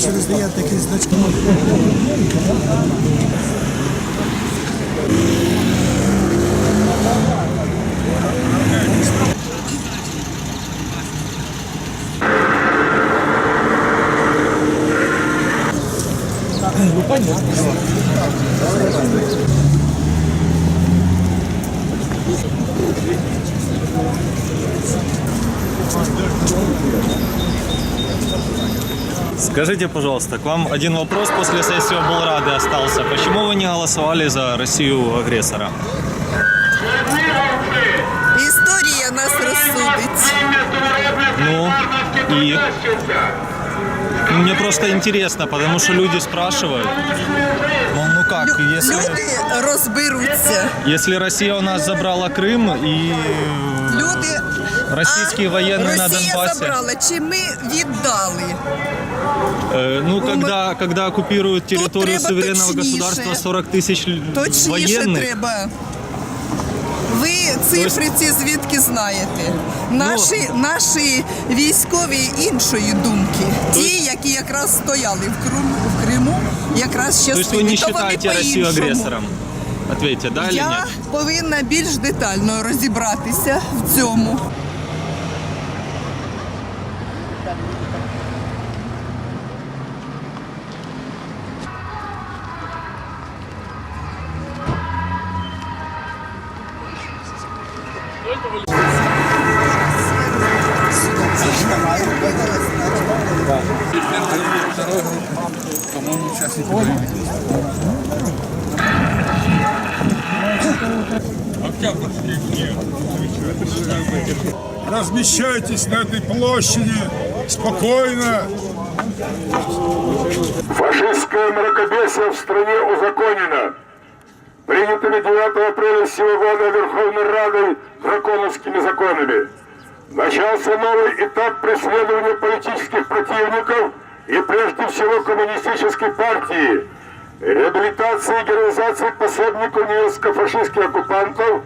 через дає такий значок. Скажите, пожалуйста, к вам один вопрос после сессии облрады остался. Почему вы не голосовали за Россию-агрессора? Історія нас розсудить. Ну, и... Ну, Мне просто интересно, потому что люди спрашивают. Ну, ну как, если, Люди розберуться. если Россия у нас забрала Крым и Люди российские военные на Росія Донбассе... забрала, чи ми віддали? Э, ну, когда, когда оккупируют территорию треба суверенного точніше. государства 40 тысяч л- Точніше военных, треба. Ви цифри ці звідки знаєте? Наші, наші військові іншої думки. Ті, які якраз стояли в Криму, в Криму якраз то есть щасливі. вы не То вони считаете Россию по-іншому. агрессором? Ответьте, да или Я нет? повинна більш детально розібратися в цьому. Размещайтесь на этой площади спокойно. Фашистское мракобесие в стране узаконено. Принятыми 9 апреля сего года Верховной Радой драконовскими законами. Начался новый этап преследования политических противников и прежде всего коммунистической партии, реабилитации и героизации пособников немецко-фашистских оккупантов,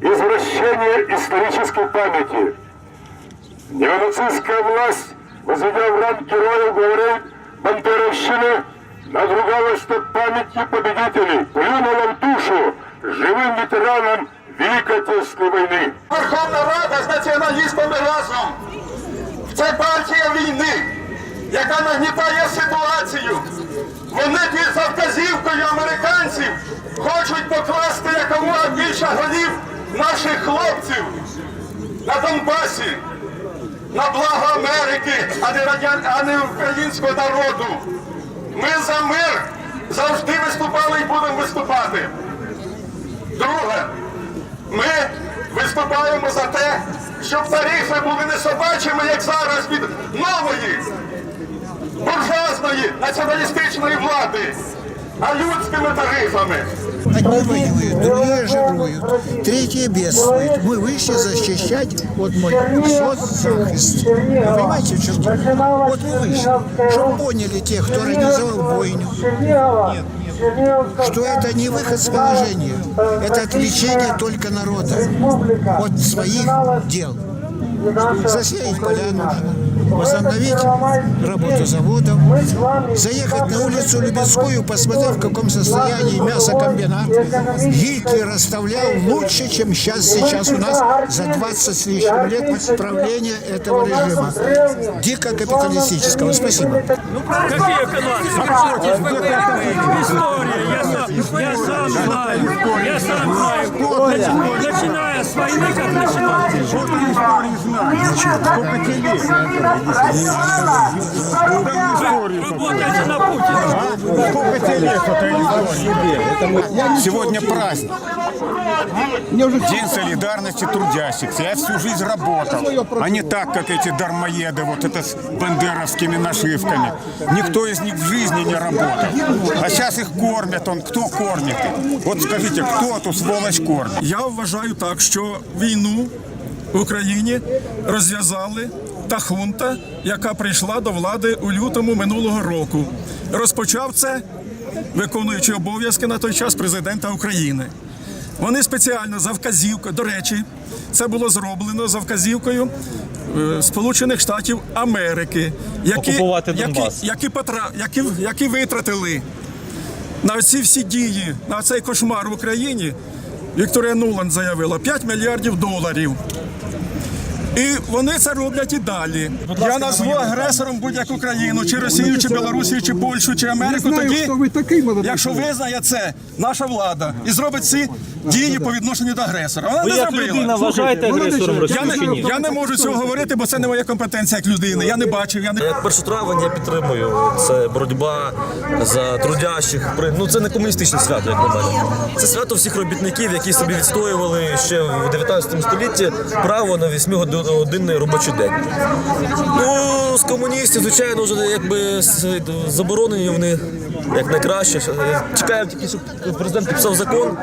извращения исторической памяти. Неонацистская власть, возведя в ранг героев, говорит Бандеровщины, надругалась над памятью победителей, плюнула в душу живым ветеранам Великой Отечественной войны. Верховна Рада з націоналістами разом. Це партія війни, Яка нагнітає ситуацію. Вони під за вказівкою американців хочуть покласти якомога більше голів наших хлопців на Донбасі, на благо Америки, а не, радян... а не українського народу. Ми за мир завжди виступали і будемо виступати. Друге, ми виступаємо за те, щоб тарифи були не собачими, як зараз від нової буржуазної націоналістичної влади, а людськими тарифами. Одни воюют, другие жируют, третьи бедствуют. Мы вышли защищать вот мой соцзахист. Вы понимаете, в чем дело? Вот мы вышли, чтобы поняли те, кто организовал бойню, что это не выход с положения, это отвлечение только народа от своих дел. Засеять поля нужно, возобновить работу заводов, заехать на улицу Любецкую, посмотреть, в каком состоянии мясокомбинат. Гитлер расставлял лучше, чем сейчас, сейчас у нас за 20 с лишним лет правления этого режима. Дико капиталистического. Спасибо. Какие История, я сам, знаю, я сам знаю. Начи- Начиная с войны, как началось. Вы работаете на Путина. Сегодня праздник. День солидарности трудящихся. Я всю жизнь работал, а не так, как эти дармоеды, вот это с бандеровскими нашивками. Никто из них в жизни не работал. А сейчас их кормят, он кто кормит их? Вот скажите, кто эту сволочь кормит? Я вважаю так, що війну в Україні розв'язали та хунта, яка прийшла до влади у лютому минулого року. Розпочав це виконуючи обов'язки на той час президента України. Вони спеціально за вказівкою, до речі, це було зроблено за вказівкою е, Сполучених Штатів Америки, які, які, які, потра, які, які витратили на ці всі дії, на цей кошмар в Україні. Вікторія Нуланд заявила 5 мільярдів доларів. І вони це роблять і далі. Я назву агресором будь-яку країну, чи Росію, чи Білорусію, чи Польщу, чи Америку. Тоді, якщо визнає це наша влада і зробить ці дії по відношенню до агресора. Вона не зробила. вважаєте агресором Я чи не, ні? я не можу цього говорити, бо це не моя компетенція як людини. Я не бачив, я не Як першу травень я підтримую. Це боротьба за трудящих. Ну це не комуністичне свято, як на мене. Це свято всіх робітників, які собі відстоювали ще в 19 столітті право на 8-годинний робочий день. Ну, з комуністів, звичайно, вже якби заборонені вони як найкраще. Чекаємо тільки, щоб президент підписав закон.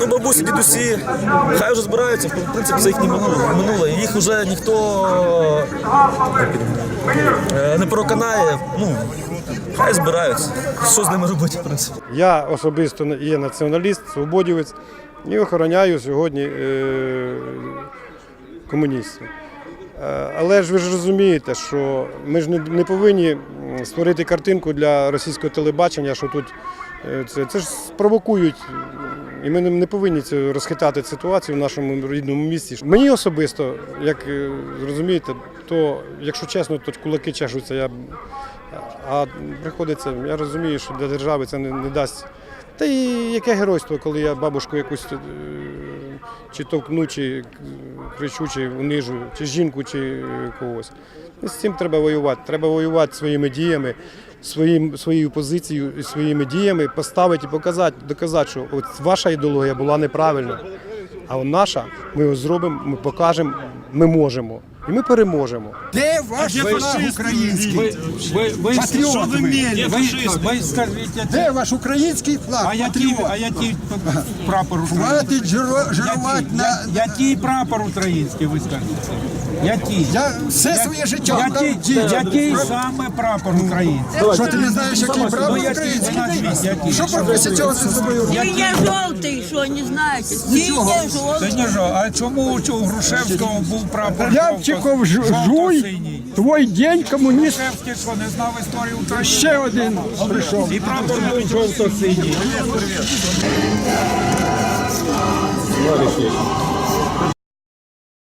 Ну, бабусі, дідусі, хай вже збираються, в принципі, це їхнє минуле. Їх вже ніхто е, не переконає. Ну, хай збираються. Що з ними робити, в принципі? Я особисто є націоналіст, свободівець і охороняю сьогодні е, комуністів. Е, Але ж ви ж розумієте, що ми ж не, повинні створити картинку для російського телебачення, що тут е, це, це ж спровокують. І ми не- повинні це розхитати ситуацію в нашому рідному місті. Мені особисто, як е, розумієте, то якщо чесно, то кулаки чешуться. Я, а приходиться, я розумію, що для держави це не, не дасть. Та і яке геройство, коли я бабушку якусь чи товкну, чи кричу, чи унижу, чи жінку, чи е, когось. І з цим треба воювати. Треба воювати своїми діями, своїм, своєю позицією своїми діями, поставити і показати, доказати, що от ваша ідеологія була неправильна, а наша, ми його зробимо, ми покажемо, ми можемо І ми переможемо. Де ваш флаг український? Вы, вы, Патриот что вы вы. мели? Где Вы, фашисты? вы скажите, Де ваш український флаг? а який, Патріот? а який прапор український? Хватить жиро- жирувати Який, на... я- який прапор український, ви скажете? Який? Я все своє життя Який, вдав дітям. який саме прапор український? Що ти не знаєш, який Ну, прапор який, український? назвіть, який. Що професія цього з собою робить? Синя жовтий, що не знаєте? Синя Це жовтий. не жо. А чому у Грушевського був прапор Рябчиков, Ж- жуй, твой день комуніст. Не знав історію України? Ще один прийшов. І правда, жовто-синій.